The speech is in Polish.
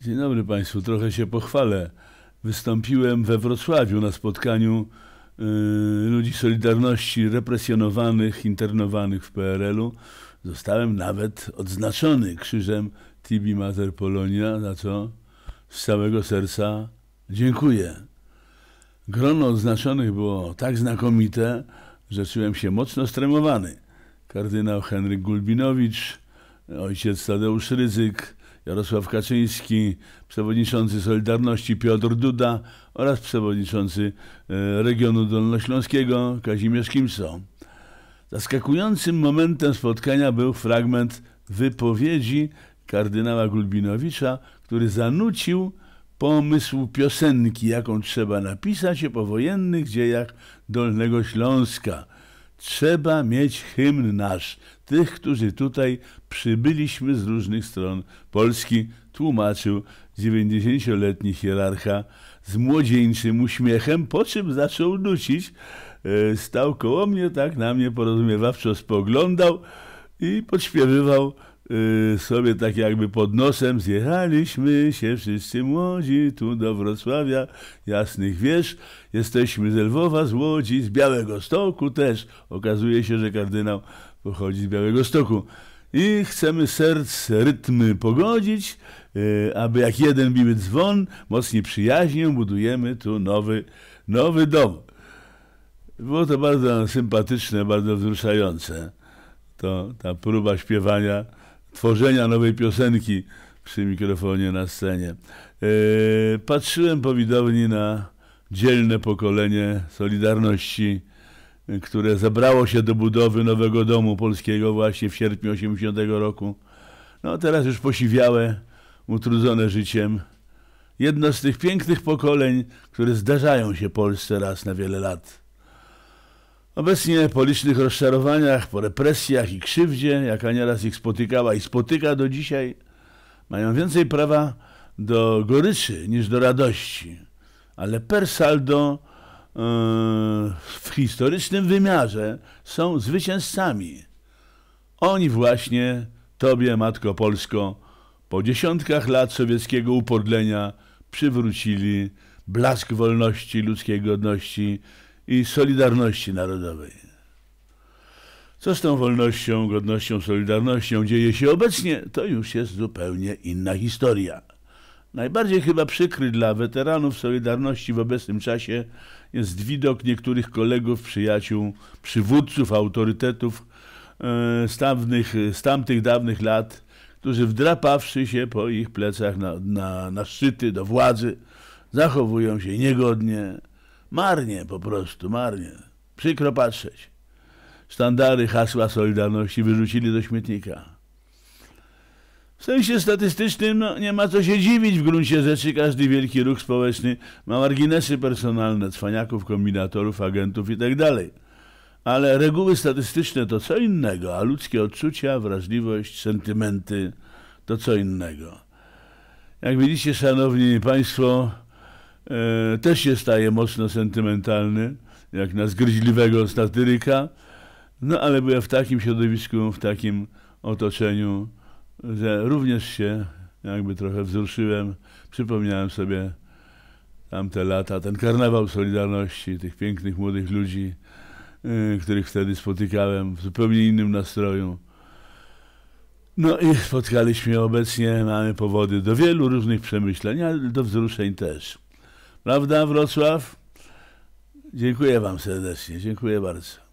Dzień dobry Państwu, trochę się pochwalę. Wystąpiłem we Wrocławiu na spotkaniu y, ludzi Solidarności represjonowanych, internowanych w PRL-u. Zostałem nawet odznaczony krzyżem Tibi Mater Polonia, za co z całego serca dziękuję. Grono odznaczonych było tak znakomite, że czułem się mocno stremowany. Kardynał Henryk Gulbinowicz, ojciec Tadeusz Ryzyk, Jarosław Kaczyński, przewodniczący Solidarności Piotr Duda oraz przewodniczący e, regionu dolnośląskiego Kazimierz Kimso. Zaskakującym momentem spotkania był fragment wypowiedzi kardynała Gulbinowicza, który zanucił pomysł piosenki, jaką trzeba napisać o powojennych dziejach Dolnego Śląska. Trzeba mieć hymn nasz, tych, którzy tutaj przybyliśmy z różnych stron Polski, tłumaczył 90-letni hierarcha z młodzieńczym uśmiechem, po czym zaczął nucić. E, stał koło mnie, tak na mnie porozumiewawczo spoglądał i podśpiewywał sobie tak jakby pod nosem zjechaliśmy się wszyscy młodzi tu do Wrocławia jasnych wież. Jesteśmy z Lwowa, z Łodzi, z Białego Stoku też. Okazuje się, że kardynał pochodzi z Białego Stoku. I chcemy serc, rytmy pogodzić, y, aby jak jeden biły dzwon, mocniej przyjaźnię, budujemy tu nowy, nowy dom. Było to bardzo sympatyczne, bardzo wzruszające. To ta próba śpiewania tworzenia nowej piosenki przy mikrofonie na scenie. E, patrzyłem po widowni na dzielne pokolenie Solidarności, które zabrało się do budowy nowego domu polskiego właśnie w sierpniu 80 roku. No teraz już posiwiałe, utrudzone życiem. Jedno z tych pięknych pokoleń, które zdarzają się Polsce raz na wiele lat. Obecnie po licznych rozczarowaniach, po represjach i krzywdzie, jaka nieraz ich spotykała i spotyka do dzisiaj, mają więcej prawa do goryczy niż do radości. Ale per saldo yy, w historycznym wymiarze są zwycięzcami. Oni właśnie, Tobie, Matko Polsko, po dziesiątkach lat sowieckiego upodlenia przywrócili blask wolności, ludzkiej godności i Solidarności Narodowej. Co z tą wolnością, godnością, solidarnością dzieje się obecnie, to już jest zupełnie inna historia. Najbardziej chyba przykry dla weteranów Solidarności w obecnym czasie jest widok niektórych kolegów, przyjaciół, przywódców, autorytetów e, z, tamtych, z tamtych dawnych lat, którzy wdrapawszy się po ich plecach na, na, na szczyty do władzy, zachowują się niegodnie, Marnie po prostu, marnie. Przykro patrzeć. Sztandary, hasła Solidarności wyrzucili do śmietnika. W sensie statystycznym no, nie ma co się dziwić w gruncie rzeczy. Każdy wielki ruch społeczny ma marginesy personalne, cwaniaków, kombinatorów, agentów itd. Tak Ale reguły statystyczne to co innego, a ludzkie odczucia, wrażliwość, sentymenty to co innego. Jak widzicie, szanowni państwo, e, też się staje mocno sentymentalny, jak na zgryźliwego statyryka, no ale byłem w takim środowisku, w takim otoczeniu, że również się jakby trochę wzruszyłem, przypomniałem sobie tamte lata, ten karnawał Solidarności, tych pięknych młodych ludzi, yy, których wtedy spotykałem w zupełnie innym nastroju. No i spotkaliśmy obecnie, mamy powody do wielu różnych przemyśleń, ale do wzruszeń też. Prawda, Wrocław? Dziękuję Wam serdecznie, dziękuję bardzo.